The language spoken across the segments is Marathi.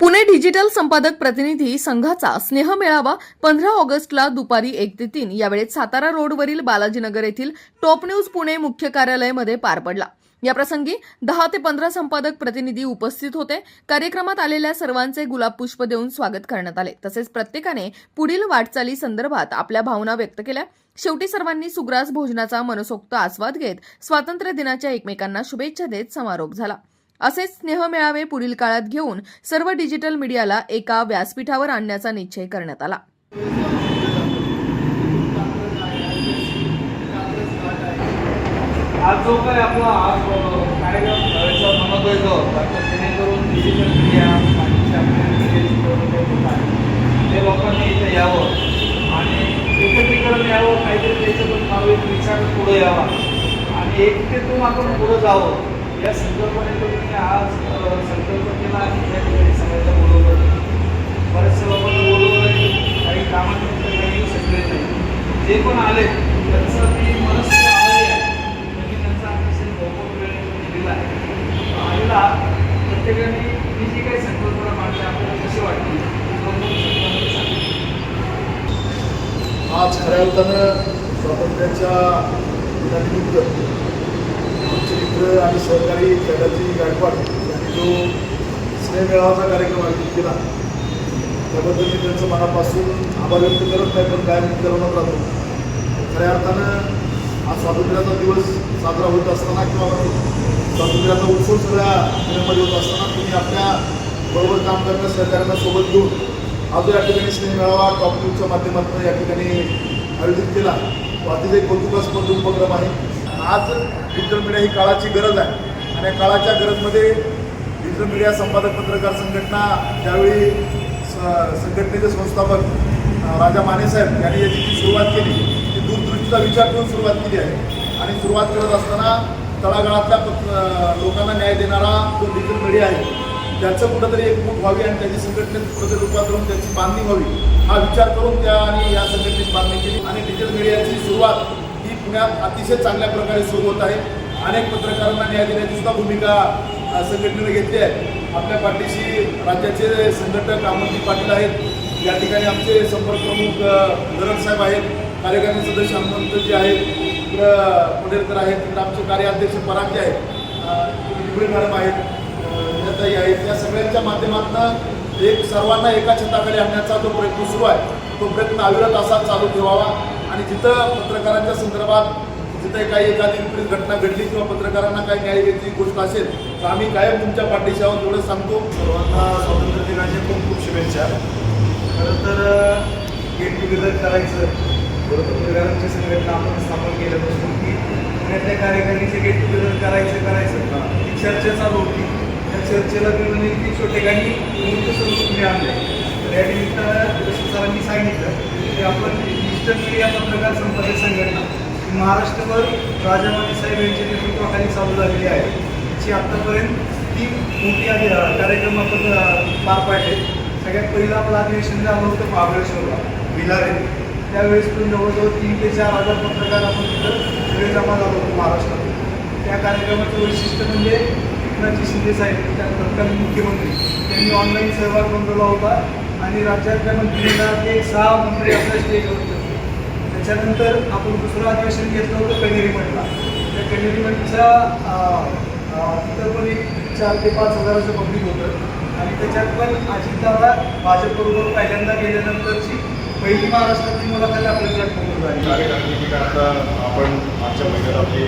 पुणे डिजिटल संपादक प्रतिनिधी संघाचा स्नेह मेळावा पंधरा ऑगस्टला दुपारी एक ते तीन यावेळेत सातारा रोडवरील बालाजीनगर येथील टॉप न्यूज पुणे मुख्य कार्यालयामध्ये पार पडला. याप्रसंगी दहा ते पंधरा संपादक प्रतिनिधी उपस्थित होते. कार्यक्रमात आलेल्या सर्वांचे गुलाब पुष्प देऊन स्वागत करण्यात आले. तसेच प्रत्येकाने पुढील वाटचाली संदर्भात आपल्या भावना व्यक्त केल्या. शेवटी सर्वांनी सुग्रास भोजनाचा मनसोक्त आस्वाद घेत स्वातंत्र्य दिनाच्या एकमेकांना शुभेच्छा देत समारोप झाला. असेच स्नेह मेळावे पुढील काळात घेऊन सर्व डिजिटल मीडियाला एका व्यासपीठावर आणण्याचा निश्चय करण्यात आला. आज जो काय आपला आज कार्यक्रम करायचा म्हणत होतो जेणेकरून डिजिटल मीडिया बाकीच्या ते लोकांनी इथे यावं. आणि एकत्रीकरण यावं काहीतरी त्याचं पण नाव एक विचार पुढे यावा. आणि एकतेतून आपण पुढे जावं. या संकल्पनेतून तुम्ही आज संकल्प केला आणि त्या ठिकाणी सगळ्यांना बोलवलं. बरेचसे लोकांना बोलवलं नाही काही कामानिमित्त काही शकले नाही. जे पण आले त्यांचं मी मनस्थिती आभारी आहे. त्यांनी त्यांचा अतिशय भरपूर वेळ दिलेला आहे. आलेला प्रत्येकाने मी जी काही संकल्पना मांडली आपल्याला कशी वाटली? आज खऱ्या अर्थानं स्वातंत्र्याच्या दिनानिमित्त मित्र आणि सहकारी जगाची गायकवाड यांनी जो स्नेहमेळावाचा कार्यक्रम आयोजित केला त्याबद्दल मी त्यांचं मनापासून आभार व्यक्त करत नाही पण कायम करवत राहतो खऱ्या अर्थानं हा स्वातंत्र्याचा दिवस साजरा होत असताना किंवा स्वातंत्र्याचा उत्सव सगळ्या पुण्यामध्ये होत असताना तुम्ही आपल्या बरोबर काम करणाऱ्या सहकाऱ्यांना सोबत घेऊन हा जो या ठिकाणी स्नेह मेळावा टॉप न्यूजच्या माध्यमातून या ठिकाणी आयोजित केला तो अतिशय कौतुकास्पद उपक्रम आहे. आज डिजिटल मीडिया ही काळाची गरज आहे. आणि या काळाच्या गरजमध्ये डिजिटल मीडिया संपादक पत्रकार संघटना ज्यावेळी स- संघटनेचे संस्थापक राजा मानेसाहेब यांनी याची जी सुरुवात केली ती दूरदृष्टीचा विचार करून सुरुवात केली आहे. आणि सुरुवात करत असताना तळागाळातल्या पत्र लोकांना न्याय देणारा जो डिजिटल मीडिया आहे त्याचं कुठंतरी एक मूठ व्हावी आणि त्याची संघटनेत कुठंतरी रूपांतरून त्याची बांधणी व्हावी हा विचार करून त्या आणि या संघटनेची बांधणी केली. आणि डिजिटल मीडियाची सुरुवात पुण्यात अतिशय चांगल्या प्रकारे सुरू होत आहे. अनेक पत्रकारांना न्याय देण्याची सुद्धा भूमिका अ, संघटनेने घेतली आहे. आपल्या पाठीशी राज्याचे संघटक अमरजी पाटील आहेत. या ठिकाणी आमचे संपर्क प्रमुख गरज साहेब आहेत. कार्यकारी सदस्य हनुमंतजी आहेत इकडं पुढेकर आहेत तिकडं आमचे कार्याध्यक्ष परांजे आहेत निबळे मॅडम आहेत नेताई आहेत. या सगळ्यांच्या माध्यमातून एक सर्वांना एका छताखाली आणण्याचा जो प्रयत्न सुरू आहे तो प्रयत्न अविरत असा चालू ठेवावा. आणि जिथं पत्रकारांच्या संदर्भात जिथं काही एखादी विपरीत घटना घडली किंवा पत्रकारांना काही न्याय द्यायची गोष्ट असेल तर आम्ही कायम तुमच्या पाठीशी आहोत एवढं सांगतो. सर्वांना स्वातंत्र्य दिनाच्या खूप खूप शुभेच्छा. खरं तर गेट टुगेदर करायचं पत्रकारांची संघटना आपण स्थापन केल्यापासून की पुण्यातल्या कार्यकारिणीचे गेट टुगेदर करायचं करायचं. ही. चर्चा चालू होती त्या चर्चेला मी म्हणेन की छोटेखानी मूर्त स्वरूप आणले तर या निमित्तानं सरांनी सांगितलं की आपण डिजिटल मीडिया पत्रकार संपादक संघटना. महाराष्ट्रभर राजामानी साहेब यांच्या नेतृत्वाखाली चालू झालेली आहे. जी आत्तापर्यंत तीन मोठी आधी कार्यक्रम आपण पार पाडले. सगळ्यात पहिलं आपलं अधिवेशन झालं होतं महाबळेश्वरला. भिलारे त्यावेळेस पण जवळजवळ तीन ते चार हजार पत्रकार आपण तिथं सगळे जमा झालो होतो महाराष्ट्रात. त्या कार्यक्रमाचं वैशिष्ट्य म्हणजे एकनाथजी शिंदे साहेब त्या तत्कालीन मुख्यमंत्री. त्यांनी ऑनलाईन सहभाग नोंदवला होता आणि राज्यातल्या मंत्रीला ते सहा मंत्री आपल्या स्टेजवर होते त्याच्यानंतर आपण दुसरं अधिवेशन घेतलं होतं कनेरी मठला त्या कनेरी मठच्या तिथं पण एक चार ते पाच हजाराचं पब्लिक होतं. आणि त्याच्यात पण अजितदादा भाजपबरोबर पहिल्यांदा गेल्यानंतरची पहिली महाराष्ट्रातली मुलाखत आपल्या प्लॅटफॉर्मवर झाली कार्यकारिणी आता आपण मागच्या महिन्यात आपली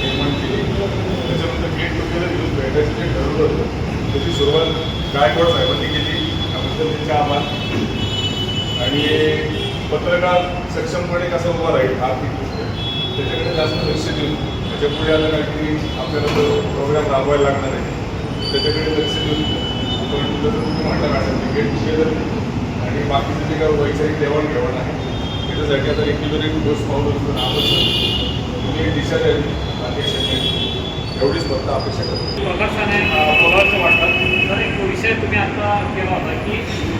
निर्माण केली. त्याच्यानंतर गेट टुगेदर घेऊन भेटायचं जे ठरवलं होतं. त्याची सुरुवात गायकवाड साहेबांनी केली. त्याबद्दल त्यांचे आभार. आणि पत्रकार सक्षमपणे कसा उभा राहील हा त्याच्याकडे जास्त लक्ष देऊन त्याच्या पुढे आलं काहीतरी आपल्याला जो प्रोग्राम राबवायला लागणार आहे त्याच्याकडे लक्ष देऊन आपण जसं तुम्ही म्हटलं मॅडम क्रिकेट टुगेदर आणि बाकीचं जे काही वैचारिक देवाणघेवाण आहे त्याच्यासाठी आता रेग्युलर एक ठोस पाऊल उचलून आपण तुम्ही दिशा द्यावी अध्यक्षांनी एवढीच फक्त अपेक्षा करतो. प्रकाशाने बोलावंसं वाटतं तर एक विषय तुम्ही आता केला होता की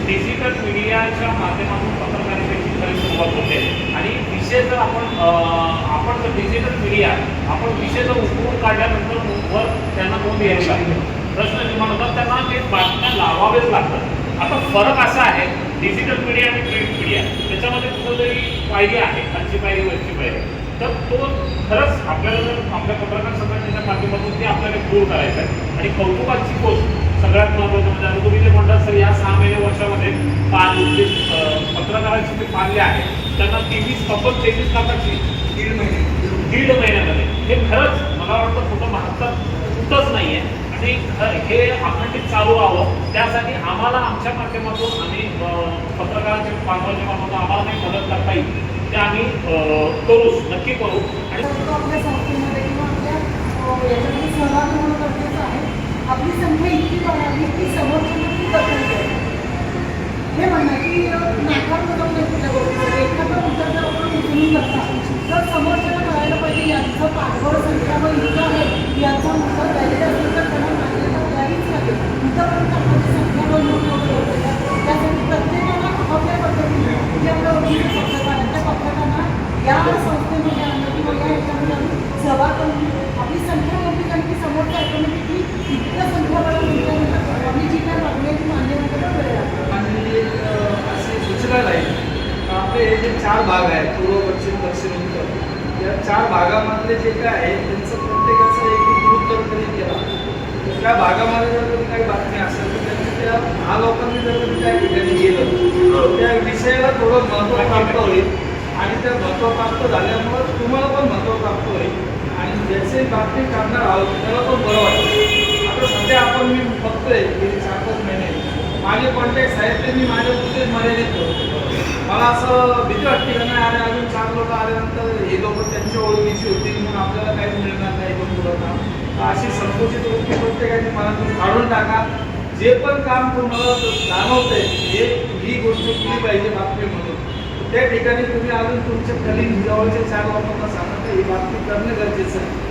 डिजिटल मीडियाच्या माध्यमातून पत्रकार खरी सुरुवात होते आणि विषय जर आपण जर डिजिटल मीडिया आपण विषय जर उकळून काढल्यानंतर वर त्यांना नोंद यावी लागते प्रश्न निर्माण होतात त्यांना ते बातम्या लावावेच लागतात. आता फरक असा आहे डिजिटल मीडिया आणि प्रिंट मीडिया त्याच्यामध्ये कुठंतरी पायरी आहे खालची पायरी वरची पायरी. तर तो खरंच आपल्याला जर आपल्या पत्रकार संघटनेच्या माध्यमातून ते आपल्याला दूर करायचं आहे. आणि कौतुकाची गोष्ट सगळ्यात महत्त्वाचं म्हणजे आता तुम्ही जे म्हणतात सर या सहा महिने वर्षामध्ये पाच पत्रकारांची अं, पत्रकारांचे जे आहेत त्यांना तेवीस तब्बल तेवीस लाखाची दीड महिने दीड महिन्यामध्ये. हे खरंच मला वाटतं कुठं भारतात कुठंच नाही आहे आणि हे अखंडित चालू राहावं त्यासाठी आम्हाला आमच्या माध्यमातून आम्ही अं, पत्रकारांच्या माध्यमातून आम्हाला काही मदत करता येईल. ते आम्ही करूच नक्की करू. आणि आपल्या संस्थेमध्ये किंवा आपल्या याच्यामध्ये सहभाग होणं गरजेचं आहे. आपली संख्या इतकी वाढावी की धरला तर समोरच्याला कळायला पाहिजे यांचं पाठबळ संख्याबळ आपली संख्या मोठी झाली की समोरच्या ऑटोमॅटिकली इतक्या संख्याबळ चार भाग आहेत पूर्व पश्चिम दक्षिण उत्तर. या चार भागामधले जे काय आहे त्यांचं प्रत्येकाचं एक एक कधी केला. तर त्या भागामध्ये जर कधी काही बातमी असेल तर त्यांनी त्या दहा जर कधी त्या ठिकाणी गेलं त्या विषयाला थोडं महत्त्व प्राप्त होईल. आणि त्या महत्त्व प्राप्त झाल्यामुळं तुम्हाला पण महत्त्व प्राप्त होईल. आणि ज्याचे बातमी करणार आहोत त्याला पण बरं वाटेल. आता सध्या आपण मी बघतोय गेली चार पाच महिने. माझे कॉन्टॅक्ट आहेत ते मी माझ्या पुढे मर्यादित करतो मला असं भीती वाटते का नाही अरे अजून चार लोक आल्यानंतर हे लोक त्यांच्या ओळखीची होती म्हणून आपल्याला काहीच मिळणार नाही पण पुढं तर अशी संकुचित वृत्ती प्रत्येकाने तुम्ही काढून टाका. जे पण काम तुम्हाला जाणवतंय हे ही गोष्ट केली पाहिजे बातमी म्हणून. त्या ठिकाणी तुम्ही अजून तुमच्या खाली जवळच्या चार लोकांना सांगा ही बातमी करणं गरजेचं आहे.